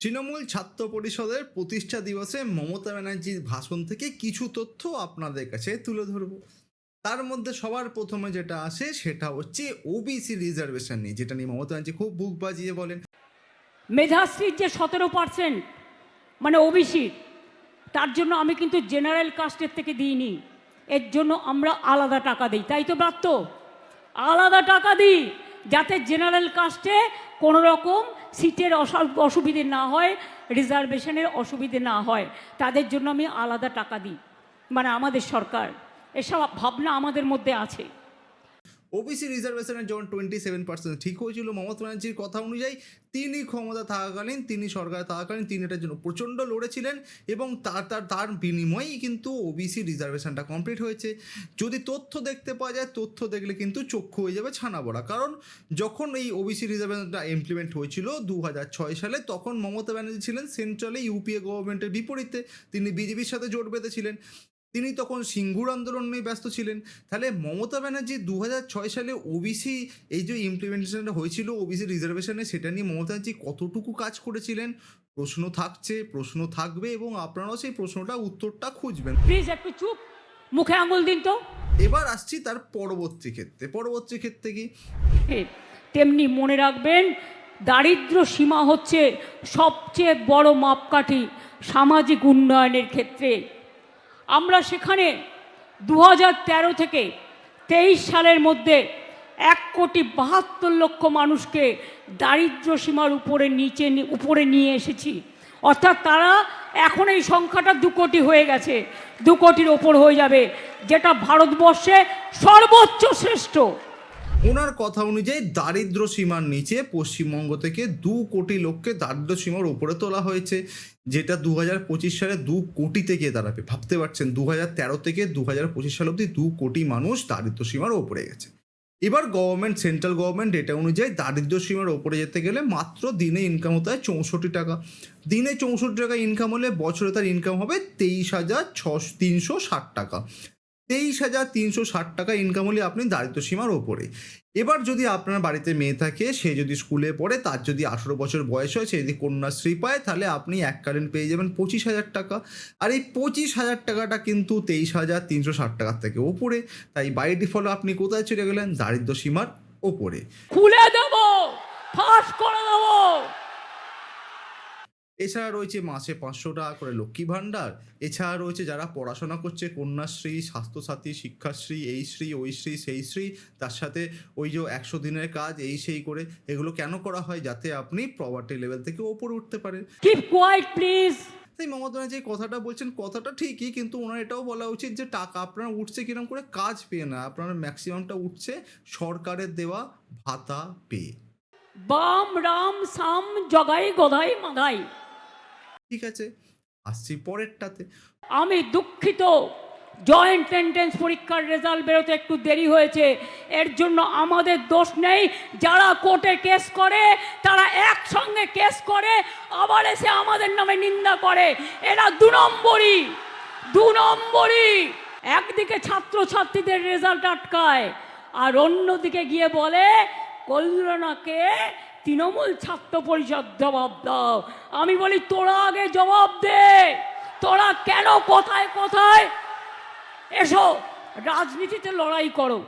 তৃণমূল ছাত্র পরিষদের প্রতিষ্ঠা দিবসে মমতা ব্যানার্জির ভাষণ থেকে কিছু তথ্য আপনাদের কাছে তুলে ধরব। তার মধ্যে সবার প্রথমে যেটা আসে সেটা হচ্ছে ওবিসি রিজার্ভেশন নিয়ে, যেটা নিয়ে মমতা ব্যানার্জি খুব বুক বাজিয়ে বলেন। মেধাশ্রীর যে সতেরো পার্সেন্ট মানে ওবিসি তার জন্য আমি কিন্তু জেনারেল কাস্টের থেকে দিইনি। এর জন্য আমরা আলাদা টাকা দিই, তাই তো ব্রাত্য আলাদা টাকা দিই। যাতে জেনারেল কাস্টে কোনো রকম সিটের অসুবিধে না হয়, রিজার্ভেশনের অসুবিধে না হয়, তাদের জন্য আমি আলাদা টাকা দিই। মানে আমাদের সরকার, এসব ভাবনা আমাদের মধ্যে আছে। ওবিসি রিজার্ভেশনের যখন টোয়েন্টি সেভেন পার্সেন্ট ঠিক হয়েছিল মমতা ব্যানার্জির কথা অনুযায়ী, তিনি ক্ষমতা থাকাকালীন, তিনি সরকারে থাকাকালীন তিনি এটার জন্য প্রচণ্ড লড়েছিলেন এবং তার তার তার বিনিময়েই কিন্তু ওবিসি রিজার্ভেশনটা কমপ্লিট হয়েছে। যদি তথ্য দেখতে পাওয়া যায়, তথ্য দেখলে কিন্তু চক্ষু হয়ে যাবে ছানা বড়া। কারণ যখন এই ওবিসি রিজার্ভেশনটা ইমপ্লিমেন্ট হয়েছিল দু হাজার ছয় সালে, তখন মমতা ব্যানার্জি ছিলেন সেন্ট্রালে ইউপিএ গভর্নমেন্টের বিপরীতে। তিনি বিজেপির সাথে জোট বেঁধেছিলেন। তিনি তখন সিঙ্গুর আন্দোলন নিয়ে ব্যস্ত ছিলেন। তাহলে মমতা ব্যানার্জি দু ছয় সালে ওবিসি এই যে ইমপ্লিমেন্টেশনটা হয়েছিল ওবিসি রিজার্ভেশনে সেটা নিয়ে মমতা ব্যানার্জি কতটুকু কাজ করেছিলেন? প্রশ্ন থাকছে প্রশ্ন থাকবে এবং আপনারাও সেই প্রশ্নটা উত্তরটা খুঁজবেন। প্লিজ একটু চুপ। মুখে আঙুল দিন তো। এবার আসছি তার পরবর্তী ক্ষেত্রে। পরবর্তী ক্ষেত্রে কি? তেমনি মনে রাখবেন দারিদ্র সীমা হচ্ছে সবচেয়ে বড় মাপকাঠি সামাজিক উন্নয়নের ক্ষেত্রে। আমরা সেখানে দু থেকে তেইশ সালের মধ্যে এক কোটি বাহাত্তর লক্ষ মানুষকে দারিদ্র সীমার উপরে নিচে উপরে নিয়ে এসেছি। অর্থাৎ তারা এখন এই সংখ্যাটা দু কোটি হয়ে গেছে। দু কোটির ওপর হয়ে যাবে, যেটা ভারতবর্ষে সর্বোচ্চ শ্রেষ্ঠ। ওনার কথা অনুযায়ী দারিদ্র সীমার নিচে পশ্চিমবঙ্গ থেকে দু কোটি লোককে দারিদ্র সীমার উপরে তোলা হয়েছে, যেটা দু হাজার পঁচিশ সালে দু কোটিতে গিয়ে দাঁড়াবে। ভাবতে পারছেন দু হাজার তেরো থেকে দু হাজার পঁচিশ সাল অবধি দু কোটি মানুষ দারিদ্র সীমার ওপরে গেছে। এবার গভর্নমেন্ট সেন্ট্রাল গভর্নমেন্ট ডেটা অনুযায়ী দারিদ্র সীমার ওপরে যেতে গেলে মাত্র দিনে ইনকাম হতে হয় চৌষট্টি টাকা। দিনে চৌষট্টি টাকা ইনকাম হলে বছরে তার ইনকাম হবে তেইশ হাজার ছশো, তিনশো ষাট টাকা। তেইশ হাজার তিনশো ষাট টাকা ইনকাম হলে আপনি দারিদ্র সীমার ওপরে। এবার যদি আপনার বাড়িতে মেয়ে থাকে, সে যদি স্কুলে পড়ে, তার যদি আঠেরো বছর বয়স হয়, সে যদি কন্যাশ্রী পায়, তাহলে আপনি এককালীন পেয়ে যাবেন পঁচিশ হাজার টাকা। আর এই পঁচিশ হাজার টাকাটা কিন্তু তেইশ হাজার তিনশো ষাট টাকার থেকে ওপরে। তাই বাই ডিফল্ট আপনি কোথায় চলে গেলেন? দারিদ্র সীমার ওপরে। খুলে দেব! ফাঁস করে দেব! এছাড়া রয়েছে মাসে পাঁচশো টাকা করে লক্ষ্মী ভাণ্ডার। এছাড়া রয়েছে যারা পড়াশোনা করছে কন্যাশ্রী স্বাস্থ্যসাথী শিক্ষাশ্রী এই শ্রী ওই শ্রী সেই শ্রী তার সাথে ওই যে একশো দিনের কাজ এই সেই করে এগুলো কেন করা হয় যাতে আপনি প্রভার্টি লেভেল থেকে ওপরে উঠতে পারেন? কিপ কোয়াইট প্লিজ তাই মমতা যে কথাটা বলছেন কথাটা ঠিকই কিন্তু ওনার এটাও বলা উচিত যে টাকা আপনার উঠছে কীরকম করে কাজ পেয়ে না আপনার ম্যাক্সিমামটা উঠছে সরকারের দেওয়া ভাতা পেয়ে। বাম রাম সাম জগাই গদাই মাদাই ঠিক আছে? আসছি পরেরটাতে। আমি দুঃখিত। জয়েন্ট এন্ট্রেন্স পরীক্ষার রেজাল্ট বেরোতে একটু দেরি হয়েছে। এর জন্য আমাদের দোষ নেই। যারা কোর্টে কেস করে, তারা একসঙ্গে কেস করে, আবার এসে আমাদের নামে নিন্দা করে। এরা দু নম্বরই। দু নম্বরই। একদিকে ছাত্রছাত্রীদের রেজাল্ট আটকায়, আর অন্যদিকে গিয়ে বলে কল্যাণাকে তৃণমূল ছাত্র পরিষদ জবাব দাও। আমি বলি, তোরা আগে জবাব দে। তোরা কেন কোথায় কোথায়? এসো, রাজনীতিতে লড়াই করো।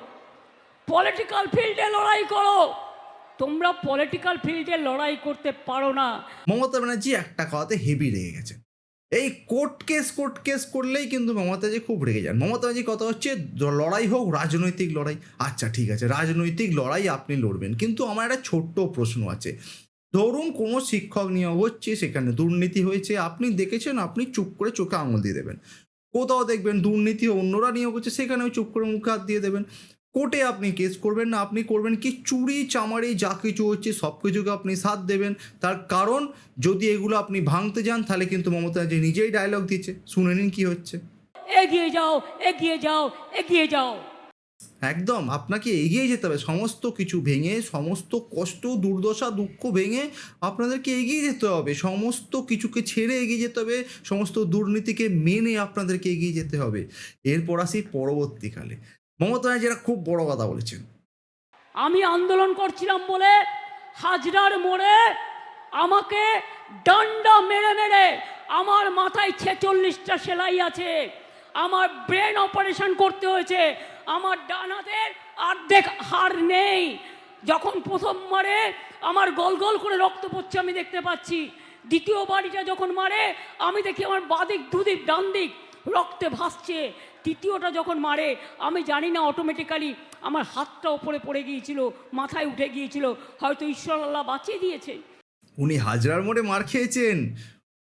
পলিটিক্যাল ফিল্ডে লড়াই করো। তোমরা পলিটিক্যাল ফিল্ডে লড়াই করতে পারো না। মমতা ব্যানার্জি একটা কথাতে হেভি রেগে গেছে এই কোর্ট কেস কোর্ট কেস করলেই কিন্তু মমতা ব্যানার্জি খুব রেগে যান। মমতা ব্যানার্জি কথা হচ্ছে, লড়াই হোক, রাজনৈতিক লড়াই। আচ্ছা ঠিক আছে, রাজনৈতিক লড়াই আপনি লড়বেন। কিন্তু আমার একটা ছোট্ট প্রশ্ন আছে। ধরুন কোনো শিক্ষক নিয়োগ হচ্ছে, সেখানে দুর্নীতি হয়েছে, আপনি দেখেছেন, আপনি চুপ করে চোখে আঙুল দিয়ে দেবেন। কোথাও দেখবেন দুর্নীতি অন্যরা নিয়োগ হচ্ছে, সেখানেও চুপ করে মুখে হাত দিয়ে দেবেন। কোর্টে আপনি কেস করবেন না আপনি করবেন কি চুরি চামারি যা কিছু হচ্ছে সব কিছুকে আপনি সাথ দেবেন। তার কারণ যদি এগুলো আপনি ভাঙতে যান তাহলে কিন্তু মমতা ব্যানার্জি নিজেই ডায়লগ দিচ্ছে। শুনে নিন কি হচ্ছে। এগিয়ে যাও এগিয়ে যাও এগিয়ে যাও। একদম আপনাকে এগিয়ে যেতে হবে। সমস্ত কিছু ভেঙে সমস্ত কষ্ট দুর্দশা দুঃখ ভেঙে আপনাদেরকে এগিয়ে যেতে হবে। সমস্ত কিছুকে ছেড়ে এগিয়ে যেতে হবে। সমস্ত দুর্নীতিকে মেনে আপনাদেরকে এগিয়ে যেতে হবে। এরপর আসি পরবর্তীকালে। মমতা ব্যানার্জি খুব বড় কথা বলেছেন। আমি আন্দোলন করছিলাম বলে হাজরার মোড়ে আমাকে ডান্ডা মেরে মেরে আমার মাথায় ছেচল্লিশটা সেলাই আছে, আমার ব্রেন অপারেশন করতে হয়েছে, আমার ডান হাতের অর্ধেক হাড় নেই। যখন প্রথম মারে আমার গোল গোল করে রক্ত পড়ছে আমি দেখতে পাচ্ছি, দ্বিতীয় বাড়িটা যখন মারে আমি দেখি আমার বাদিক দুদিক, ডান দিক রক্তে ভাসছে। তৃতীয়টা যখন মারে, আমি জানি না অটোমেটিক্যালি আমার হাতটা ওপরে পড়ে গিয়েছিল, মাথায় উঠে গিয়েছিল। হয়তো ঈশ্বর আল্লাহ বাঁচিয়ে দিয়েছে উনি হাজরার মোড়ে মার খেয়েছেন।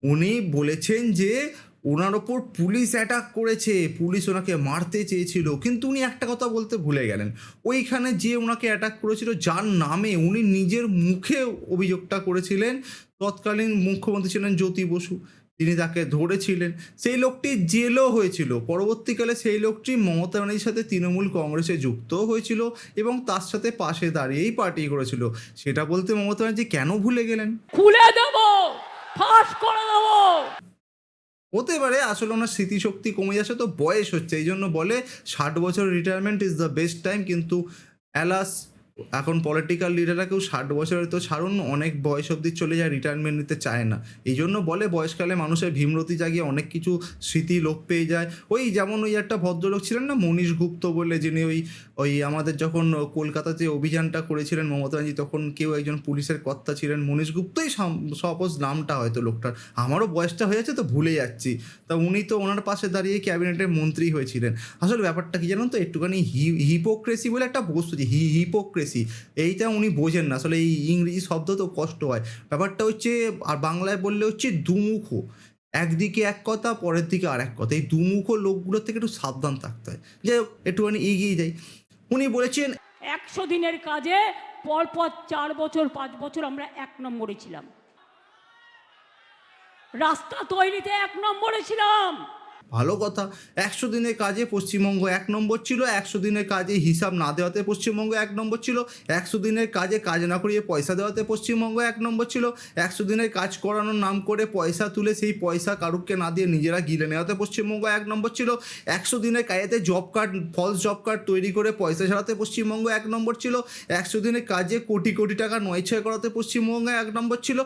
উনি বলেছেন যে, ওনার ওপর পুলিশ অ্যাটাক করেছে। পুলিশ ওনাকে মারতে চেয়েছিল। কিন্তু উনি একটা কথা বলতে ভুলে গেলেন। ওইখানে যে ওনাকে অ্যাটাক করেছিল, যার নামে উনি নিজের মুখে অভিযোগটা করেছিলেন। তৎকালীন মুখ্যমন্ত্রী ছিলেন জ্যোতি বসু। তিনি তাকে ধরেছিলেন। সেই লোকটি জেলও হয়েছিল। পরবর্তীকালে সেই লোকটি মমতা ব্যানার্জির সাথে তৃণমূল কংগ্রেসে যুক্ত হয়েছিল এবং তার সাথে পাশে দাঁড়িয়েই পার্টি করেছিল। সেটা বলতে মমতা ব্যানার্জি কেন ভুলে গেলেন? খুলে দেবো! ফাঁস করে দেবো! হতে পারে আসলে ওনার স্মৃতিশক্তি কমে যাচ্ছে তো বয়স হচ্ছে। এই জন্য বলে ষাট বছর retirement is the best time কিন্তু অ্যালাস এখন পলিটিক্যাল লিডাররা কেউ ষাট বছরের তো ছাড়ুন, অনেক বয়স অবধি চলে যায় রিটায়ারমেন্ট নিতে চায় না। এই জন্য বলে বয়সকালে মানুষের ভীমরতি জাগিয়ে অনেক কিছু স্মৃতি লোপ পেয়ে যায়। ওই যেমন ওই একটা ভদ্রলোক ছিলেন না, মনীষ গুপ্ত বলে, যিনি ওই ওই আমাদের যখন কলকাতাতে অভিযানটা করেছিলেন মমতা ব্যানার্জি, তখন কেউ একজন পুলিশের কর্তা ছিলেন, মনীষ গুপ্তই সপোজ নামটা হয়তো লোকটার। আমারও বয়সটা হয়ে যাচ্ছে তো ভুলে যাচ্ছি। তা উনি তো ওনার পাশে দাঁড়িয়ে ক্যাবিনেটের মন্ত্রী হয়েছিলেন। আসলে ব্যাপারটা কি জানেন তো, একটুখানি হি হিপোক্রেসি বলে একটা বস্তু হি হিপোক্রেসি এইটা উনি বোঝেন না। আসলে এই ইংরেজি শব্দ তো কষ্ট হয়। ব্যাপারটা হচ্ছে, আর বাংলায় বললে হচ্ছে দুমুখ। একদিকে এক কথা, পরের দিকে আর এক কথা। এই দুমুখ লোকগুলোর থেকে একটু সাবধান থাকতে হয়। যাই হোক, একটুখানি এগিয়ে যাই। উনি বলেছেন, একশো দিনের কাজে পরপর চার বছর, পাঁচ বছর আমরা এক নম্বরে ছিলাম। রাস্তা তৈরিতে এক নম্বরে ছিলাম। ভালো কথা। একশো দিনের কাজে পশ্চিমবঙ্গ এক নম্বর ছিল, একশো দিনের কাজে হিসাব না দেওয়াতে পশ্চিমবঙ্গ এক নম্বর ছিল, একশো দিনের কাজে কাজ না করিয়ে পয়সা দেওয়াতে পশ্চিমবঙ্গ এক নম্বর ছিল, একশো দিনের কাজ করানোর নাম করে পয়সা তুলে সেই পয়সা কারুককে না দিয়ে নিজেরা গিলে নেওয়াতে পশ্চিমবঙ্গ এক নম্বর ছিল, একশো দিনের কাজেতে job card false job card তৈরি করে পয়সা ছাড়াতে পশ্চিমবঙ্গ এক নম্বর ছিল, একশো দিনের কাজে কোটি কোটি টাকা নয় ছয় করাতে পশ্চিমবঙ্গ এক নম্বর ছিল।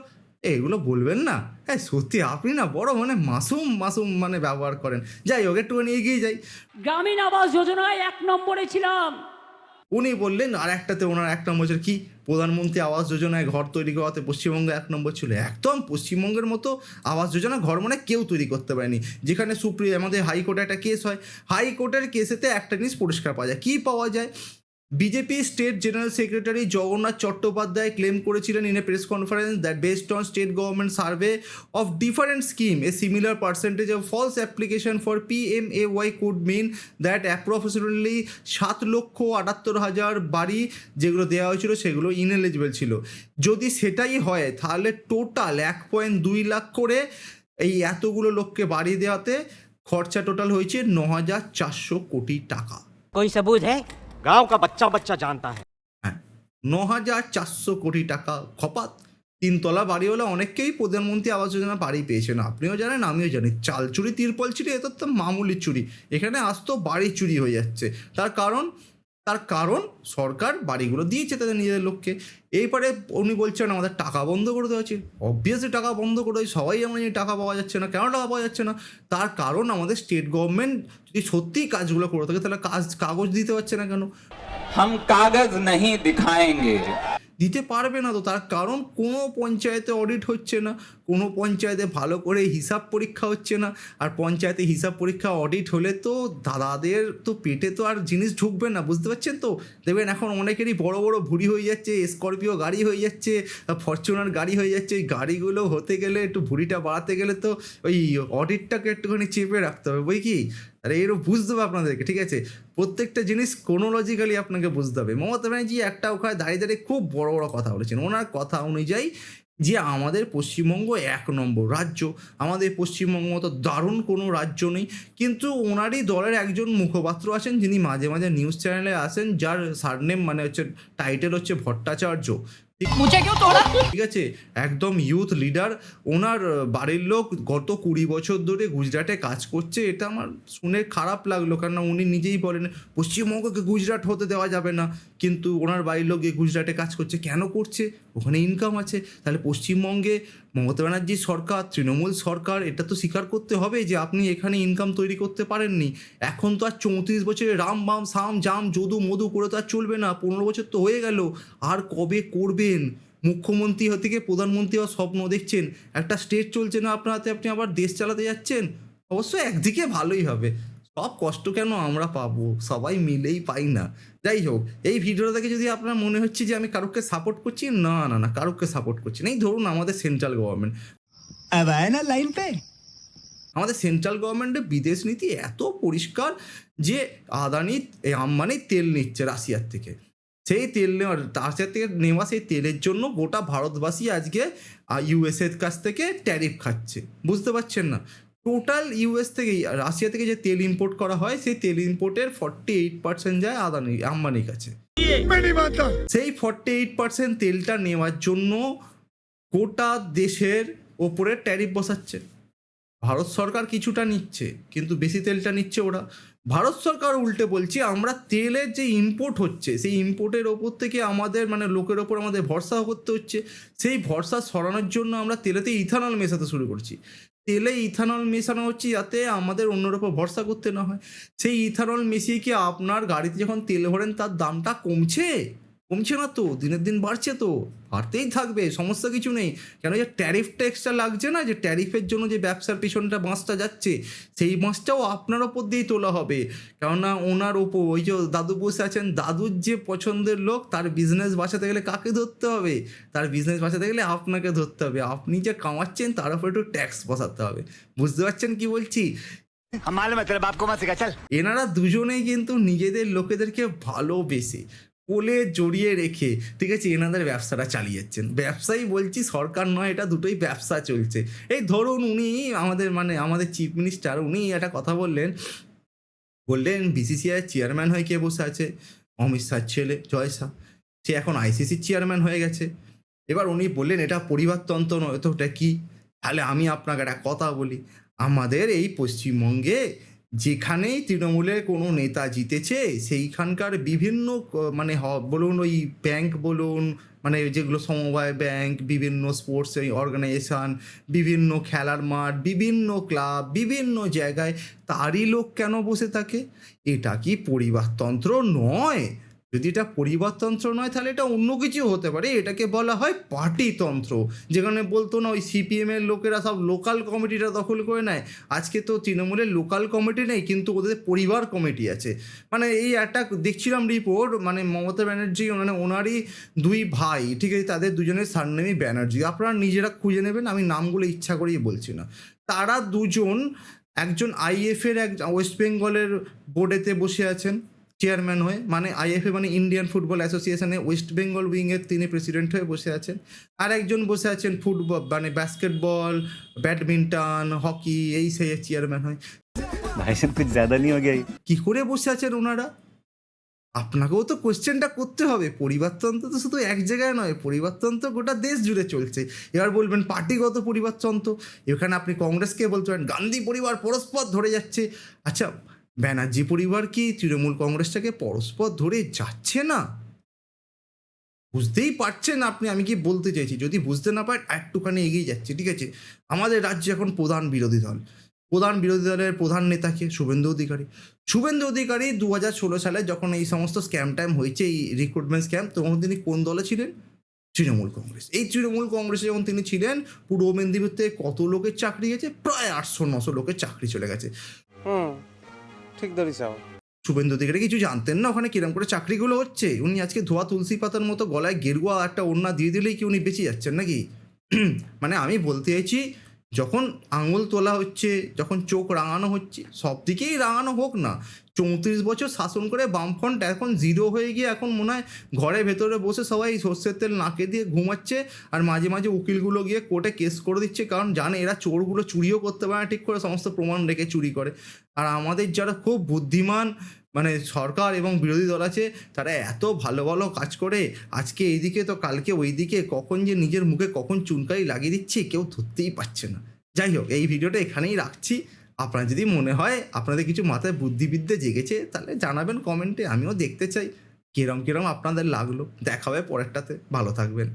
এইগুলো বলবেন না? হ্যাঁ সত্যি আপনি না বড় মানে মাসুম মাসুম মানে ব্যবহার করেন। যাই হোক একটুখানি এগিয়ে যাই। গ্রামীণ আবাস যোজনায় এক নম্বরে ছিলাম। উনি বললেন আর একটাতে ওনার এক নম্বর ছিল কি? প্রধানমন্ত্রী আবাস যোজনায় ঘর তৈরি করাতে পশ্চিমবঙ্গে এক নম্বর ছিল। একদম পশ্চিমবঙ্গের মতো আবাস যোজনা ঘর মানে কেউ তৈরি করতে পারেনি। যেখানে সুপ্রিম আমাদের হাইকোর্টে একটা কেস হয়। হাইকোর্টের কেসেতে একটা জিনিস পরিষ্কার পাওয়া যায়। কী পাওয়া যায়? BJP state general secretary Jagannath Chattopadhyay claim করেছিলেন in a press conference that based on state government survey of different scheme a similar percentage of false application for P M A Y could mean that approximately সাত লক্ষ আটাত্তর হাজার বাড়ি যেগুলো দেওয়া হয়েছিল সেগুলো ইনএলিজিবল ছিল। যদি সেটাই হয়, তাহলে টোটাল এক পয়েন্ট দুই লাখ করে এই এতগুলো লোককে বাড়ি দেওয়াতে খরচা টোটাল হয়েছে ন হাজার চারশো কোটি টাকা। হ্যাঁ? গাঁও কা বাচ্চা বাচ্চা জানতা হ্যাঁ ন হাজার চারশো কোটি টাকা খপাত। তিনতলা বাড়িওয়ালা অনেকেই প্রধানমন্ত্রী আবাস যোজনা বাড়ি পেয়েছেন। আপনিও জানেন, আমিও জানি। চাল চুরি তিরপল চুরি এটা তো মামুলি চুরি। এখানে আসতো বাড়ি চুরি হয়ে যাচ্ছে। তার কারণ তার কারণ সরকার বাড়িগুলো দিয়েছে তাদের নিজেদের লোককে। এইবারে উনি বলছেন আমাদের টাকা বন্ধ করে দেওয়া হচ্ছে অবভিয়াসলি টাকা বন্ধ করে সবাই আমরা টাকা পাওয়া যাচ্ছে না। কেন টাকা পাওয়া যাচ্ছে না? তার কারণ আমাদের স্টেট গভর্নমেন্ট যদি সত্যিই কাজগুলো করে থাকে তাহলে কাজ কাগজ দিতে পারছে না কেন? হাম কাগজ দিখায়েঙ্গে দিতে পারবে না তো। তার কারণ কোনো পঞ্চায়েতে অডিট হচ্ছে না। কোনো পঞ্চায়েতে ভালো করে হিসাব পরীক্ষা হচ্ছে না। আর পঞ্চায়েতে হিসাব পরীক্ষা অডিট হলে তো দাদাদের তো পেটে তো আর জিনিস ঢুকবে না, বুঝতে পারছেন তো? দেখবেন এখন অনেকেরই বড় বড় ভুড়ি হয়ে যাচ্ছে স্করপিও গাড়ি হয়ে যাচ্ছে ফরচুনার গাড়ি হয়ে যাচ্ছে এই গাড়িগুলো হতে গেলে একটু ভুড়িটা বাড়াতে গেলে তো ওই অডিটটাকে একটুখানি চেপে রাখতে হবে, বই কি? আরে এরও বুঝতে হবে আপনাদেরকে, ঠিক আছে? প্রত্যেকটা জিনিস কোনোলজিক্যালি আপনাকে বুঝতে হবে। মমতা ব্যানার্জি একটা ওখানে দাঁড়িয়ে দাঁড়িয়ে খুব বড় বড় কথা বলেছেন। ওনার কথা অনুযায়ী যে আমাদের পশ্চিমবঙ্গ এক নম্বর রাজ্য। আমাদের পশ্চিমবঙ্গ মতো দারুণ কোনো রাজ্য নেই। কিন্তু ওনারই দলের একজন মুখপাত্র আছেন, যিনি মাঝে মাঝে নিউজ চ্যানেলে আসেন, যার সারনেম মানে হচ্ছে টাইটেল হচ্ছে ভট্টাচার্য। ঠিক আছে, একদম ইউথ লিডার ওনার বাড়ির লোক গত কুড়ি বছর ধরে গুজরাটে কাজ করছে, এটা আমার শুনে খারাপ লাগল, কেননা উনি নিজেই বলেন, পশ্চিমবঙ্গকে গুজরাট হতে দেওয়া যাবে না, কিন্তু ওনার বাড়ির লোক গুজরাটে কাজ করছে, কেন করছে? ওখানে ইনকাম আছে, তাহলে পশ্চিমবঙ্গে মমতা ব্যানার্জি সরকার, তৃণমূল সরকার, এটা তো স্বীকার করতে হবে যে আপনি এখানে ইনকাম তৈরি করতে পারেননি। এখন তো আর চৌত্রিশ বছরে রাম বাম সাম জাম যদু মধু করে তো আর চলবে না, পনেরো বছর তো হয়ে গেল। আর কবে করবেন? মুখ্যমন্ত্রী থেকে প্রধানমন্ত্রী হওয়ার স্বপ্ন দেখছেন। একটা স্টেট চলছে না আপনার হাতে, আপনি আবার দেশ চালাতে যাচ্ছেন? অবশ্য একদিকে ভালোই হবে। সব কষ্ট কেন আমরা পাবো? সবাই মিলেই পাই না। যাই হোক এই ভিডিওটা দেখে যদি আপনার মনে হচ্ছে যে আমি কারোকে সাপোর্ট করছি না না না কারোকে সাপোর্ট করছি না। এই ধরুন আমাদের সেন্ট্রাল গভর্নমেন্ট লাইন পে আমাদের সেন্ট্রাল গভর্নমেন্টের বিদেশ নীতি এত পরিষ্কার যে আদানি আম্বানি তেল নিচ্ছে রাশিয়ার থেকে। সেই তেল নেওয়ার রাশিয়ার থেকে নেওয়া সেই তেলের জন্য গোটা ভারতবাসী আজকে ইউএসএর কাছ থেকে ট্যারিফ খাচ্ছে। বুঝতে পারছেন না? টোটাল ইউএস থেকে রাশিয়া থেকে যে তেল ইম্পোর্ট করা হয় সেই তেল ইম্পোর্টের ফর্টি এইট পার্সেন্ট যায় আদানি আম্বানির কাছে। সেই ফর্টি এইট পার্সেন্ট তেলটা নেওয়ার জন্য গোটা দেশের ওপরে ট্যারিফ বসাচ্ছে। ভারত সরকার কিছুটা নিচ্ছে কিন্তু বেশি তেলটা নিচ্ছে ওরা। ভারত সরকার উল্টে বলছে আমরা তেলের যে ইম্পোর্ট হচ্ছে সেই ইম্পোর্টের ওপর থেকে আমাদের মানে লোকের ওপর আমাদের ভরসা করতে হচ্ছে। সেই ভরসা সরানোর জন্য আমরা তেলেতে ইথানল মেশাতে শুরু করছি। তেলে ইথানল মেশানো হচ্ছে যাতে আমাদের অন্যের ওপর ভরসা করতে না হয়। সেই ইথানল মিশিয়ে কি আপনার গাড়িতে যখন তেল ভরেন তার দামটা কমছে? কমছে না তো দিনের দিন বাড়ছে তো বাড়তেই থাকবে সমস্যা কিছু নেই। কেন যে ট্যারিফটা এক্সট্রা লাগছে না যে ট্যারিফের জন্য যে ব্যবসার পিছনটা বাঁশটা যাচ্ছে সেই বাঁশটাও আপনার ওপর দিয়েই তোলা হবে। কেননা ওনার ওপর ওই যে দাদু বসে আছেন দাদুর যে পছন্দের লোক তার বিজনেস বাঁচাতে গেলে কাকে ধরতে হবে? তার বিজনেস বাঁচাতে গেলে আপনাকে ধরতে হবে। আপনি যে কামাচ্ছেন তার উপর একটু ট্যাক্স বসাতে হবে। বুঝতে পারছেন কি বলছি? এনারা দুজনেই কিন্তু নিজেদের লোকেদেরকে ভালোবেসে কোলে জড়িয়ে রেখে, ঠিক আছে, এনাদের ব্যবসাটা চালিয়ে যাচ্ছেন ব্যবসায়ী বলছি, সরকার নয়, এটা দুটোই ব্যবসা চলছে। এই ধরুন উনি আমাদের মানে আমাদের চিফ মিনিস্টার উনি একটা কথা বললেন। বললেন বিসিসিআই চেয়ারম্যান হয়ে কে বসে আছে? অমিত শাহ ছেলে, জয় শাহ। সে এখন আইসিসির চেয়ারম্যান হয়ে গেছে। এবার উনি বললেন, এটা পরিবারতন্ত্র নয়, তো ওটা কী? তাহলে আমি আপনাকে একটা কথা বলি। আমাদের এই পশ্চিমবঙ্গে যেখানেই তৃণমূলের কোনো নেতা জিতেছে, সেইখানকার বিভিন্ন মানে বলুন ওই ব্যাংক বলুন মানে যেগুলো সমবায় ব্যাংক বিভিন্ন স্পোর্টস অর্গানাইজেশান বিভিন্ন খেলার মাঠ, বিভিন্ন ক্লাব বিভিন্ন জায়গায় তারই লোক কেন বসে থাকে? এটা কি পরিবারতন্ত্র নয়? যদি এটা পরিবারতন্ত্র নয়, তাহলে এটা অন্য কিছু হতে পারে। এটাকে বলা হয় পার্টিতন্ত্র যেখানে বলতো না, ওই সিপিএম এর লোকেরা সব লোকাল কমিটিটা দখল করে নেয়। আজকে তো তৃণমূলের লোকাল কমিটি নেই, কিন্তু ওদের পরিবার কমিটি আছে। মানে এই একটা দেখছিলাম রিপোর্ট মানে মমতা ব্যানার্জি মানে ওনারই দুই ভাই, ঠিক আছে, তাদের দুজনের সারনেমই ব্যানার্জি। আপনারা নিজেরা খুঁজে নেবেন, আমি নামগুলো ইচ্ছা করেই বলছি না। তারা দুজন, একজন আইএফ এর এক ওয়েস্ট বেঙ্গলের বোর্ডেতে বসে আছেন। চেয়ারম্যান হয়ে মানে আইএফএ মানে ইন্ডিয়ান ফুটবল অ্যাসোসিয়েশনে ওয়েস্ট বেঙ্গল উইংয়ের তিনি প্রেসিডেন্ট হয়ে বসে আছেন। আর একজন বসে আছেন ফুটবল মানে ব্যাস্কেটবল ব্যাডমিন্টন হকি এই সেই চেয়ারম্যান হয়। কি করে বসে আছেন ওনারা? আপনাকেও তো কোয়েশ্চেনটা করতে হবে। পরিবারতন্ত্র তো শুধু এক জায়গায় নয় পরিবারতন্ত্র গোটা দেশ জুড়ে চলছে। এবার বলবেন পার্টিগত পরিবারতন্ত্র। এখানে আপনি কংগ্রেসকে বলতে পারেন গান্ধী পরিবার পরস্পর ধরে যাচ্ছে। আচ্ছা ব্যানার্জি পরিবার কি তৃণমূল কংগ্রেসটাকে পরস্পর ধরে যাচ্ছে না? বুঝতেই পারছেন আপনি, আমি কি বলতে চাইছি? যদি বুঝতে না পারেন, একটুখানি এগিয়ে যাচ্ছে, ঠিক আছে? আমাদের রাজ্যে এখন প্রধান বিরোধী দল। প্রধান বিরোধী দলের প্রধান নেতাকে শুভেন্দু অধিকারী। শুভেন্দু অধিকারী দু হাজার ষোলো সালে যখন এই সমস্ত স্ক্যাম টাইম হয়েছে, এই রিক্রুটমেন্ট স্ক্যাম তখন তিনি কোন দলে ছিলেন? তৃণমূল কংগ্রেস। এই তৃণমূল কংগ্রেসে যখন তিনি ছিলেন, পূর্ব মেদিনীপুর থেকে কত লোকের চাকরি গেছে? প্রায় আটশো নশো লোকের চাকরি চলে গেছে। ঠিক ধরিস শুভেন্দু দিকে কিছু জানতেন না? ওখানে কিরম করে চাকরিগুলো হচ্ছে? উনি আজকে ধোয়া তুলসী পাতার মতো গলায় গেরুয়া একটা ওড়না দিয়ে দিলেই কি উনি বেঁচে যাচ্ছেন নাকি? মানে আমি বলতে চাইছি যখন আঙুল তোলা হচ্ছে, যখন চোখ রাঙানো হচ্ছে সব দিকেই রাঙানো হোক না। চৌত্রিশ বছর শাসন করে বামফ্রন্ট এখন জিরো হয়ে গিয়ে এখন মনে হয় ঘরের ভেতরে বসে সবাই সর্ষের তেল নাকে দিয়ে ঘুমাচ্ছে আর মাঝে মাঝে উকিলগুলো গিয়ে কোর্টে কেস করে দিচ্ছে কারণ জানে এরা চোরগুলো চুরিও করতে পারে না, ঠিক করে সমস্ত প্রমাণ রেখে চুরি করে। আর আমাদের যারা খুব বুদ্ধিমান মানে সরকার এবং বিরোধী দল আছে, তারা এত ভালো ভালো কাজ করে, আজকে এইদিকে তো কালকে ওইদিকে কখন যে নিজের মুখে কখন চুনকাই লাগিয়ে দিচ্ছে কেউ ধরতেই পারছে না। যাই হোক, এই ভিডিওটা এখানেই রাখছি। আপনার যদি মনে হয় আপনাদের কিছু মাথায় বুদ্ধিবিদ্যা জেগেছে, তাহলে জানাবেন কমেন্টে, আমিও দেখতে চাই। কিরম কিরম আপনাদের লাগল দেখা হবে পরেরটাতে। ভালো থাকবেন।